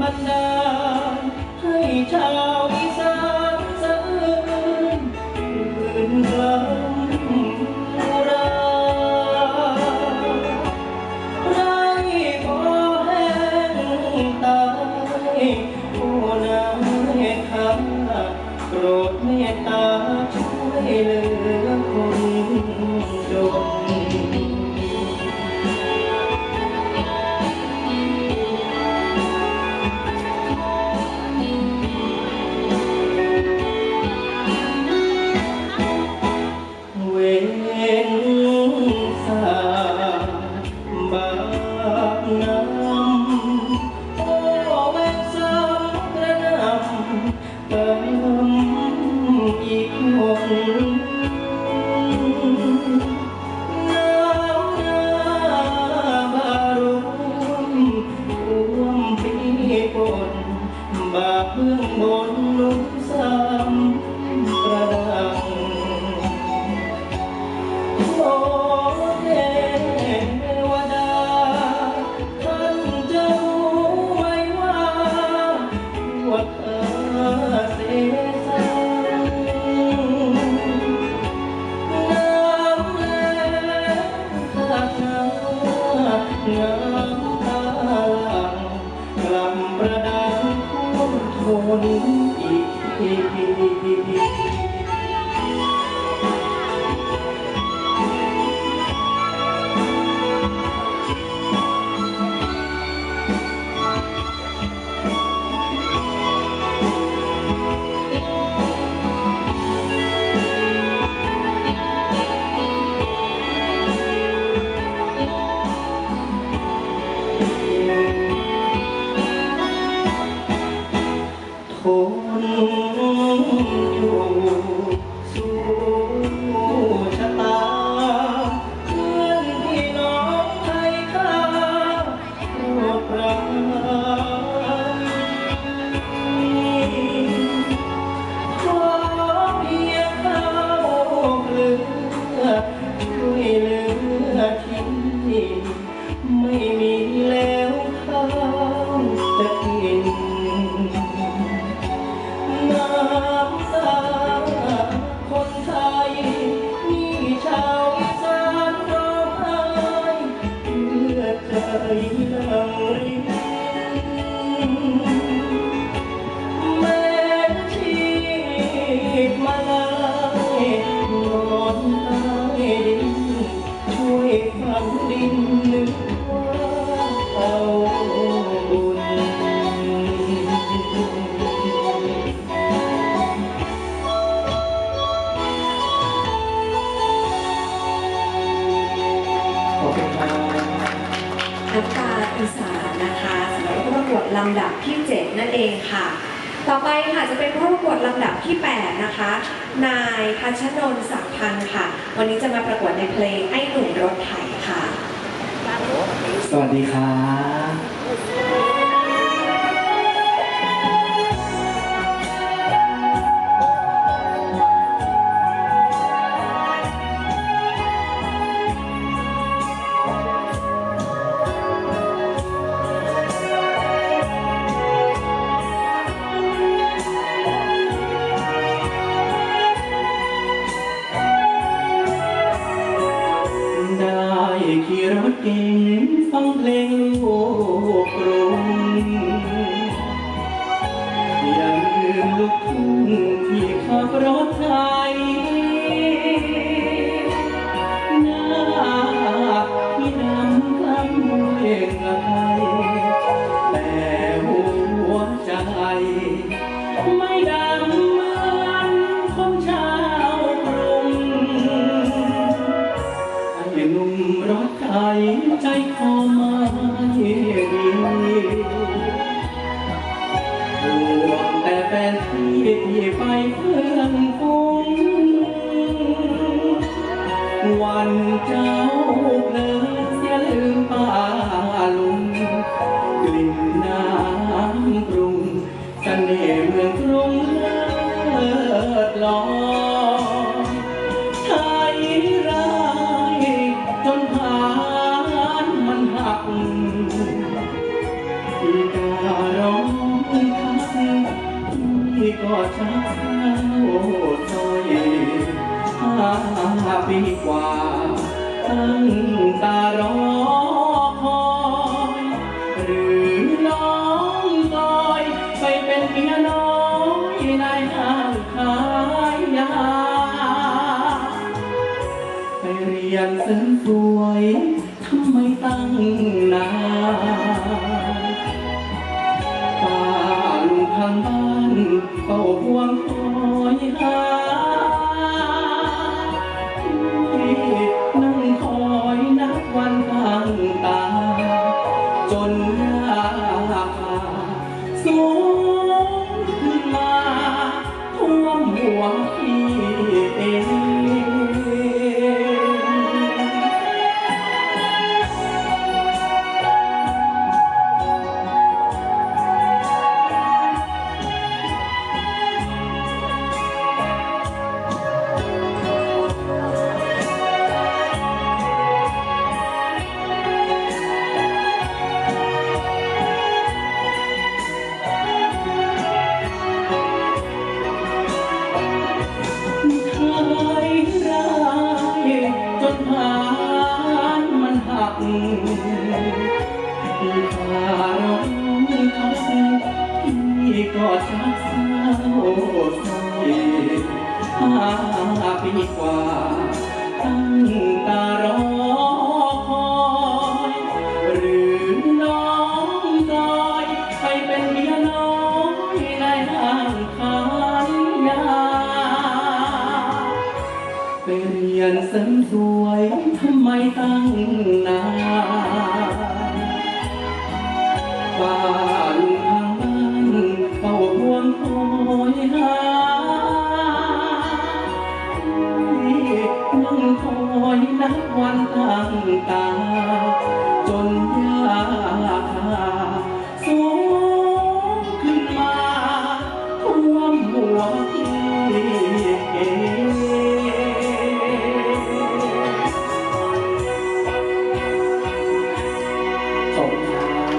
บันดาลให้ชา น้ำตาอีสานนะคะสำหรับผู้ประกวดลำดับที่ 7 นั่นเองค่ะ ต่อไปค่ะจะเป็นผู้ประกวดลำดับที่ 8 นะคะ นายพัชนนท์ศักพันธ์ค่ะ วันนี้จะมาประกวดในเพลงไอ้หนุ่มรถไถค่ะ สวัสดีครับ รถไทยหน้าที่ดำคล้ำด้วไทยแต่หัวใจ ไม่ดำเหมือนของชาวกรุงไอ้หนุ่มรถไถใจคอไม่ดีห่วงแต่แฟนที่ ที่ไปเพื่อนฟุ้งวันใจ ตั้งตารอคอยหรือน้องตอยไปเป็นเมียน้อยในห้างขายยา ไปเรียนเสริมสวยทำไมตั้งนานป้าลุงทางบ้านเฝ้าหวง งขึ้นมาท่วมหัวพี่เอง การาเข้าที่ก็ชักเศร้าใจห้าปีกว่า วันตั้งตา จนยาคาสูงขึ้นมาท่วมหัวพี่ขอบคุณครับ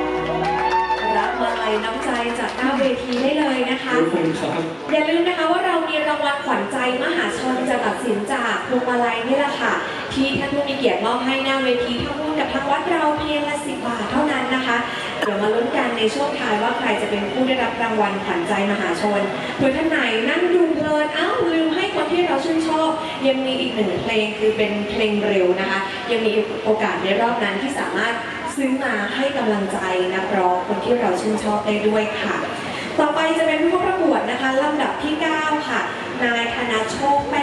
รับมาลัยน้ำใจจากหน้าเวทีได้เลยนะคะ ขอบคุณครับ อย่าลืมนะคะว่าเรา มีรางวัลขวัญใจมหาชนจะตัดสินจากพวงมาลัยนี่แหละค่ะ ที่ท่านผู้มีเกียรติมอบให้หน้าเวทีทั้งหุ้นกับทางวัดเราเพียงละสิบบาทเท่านั้นนะคะ เดี๋ยวมาลุ้นกันในช่วงท้ายว่าใครจะเป็นผู้ได้รับรางวัลขวัญใจมหาชนเพื่อท่านไหนนั่งดูเพลินเอ้าลืมให้คนที่เราชื่นชอบ ยังมีอีกหนึ่งเพลงคือเป็นเพลงเร็วนะคะ ยังมีโอกาสในรอบนั้นที่สามารถซื้อมาให้กำลังใจนักร้องคนที่เราชื่นชอบได้ด้วยค่ะ ต่อไปจะเป็นผู้เข้าประก วจนะคะลำดับที่ 9 ค่ะ นายธนโชคแป้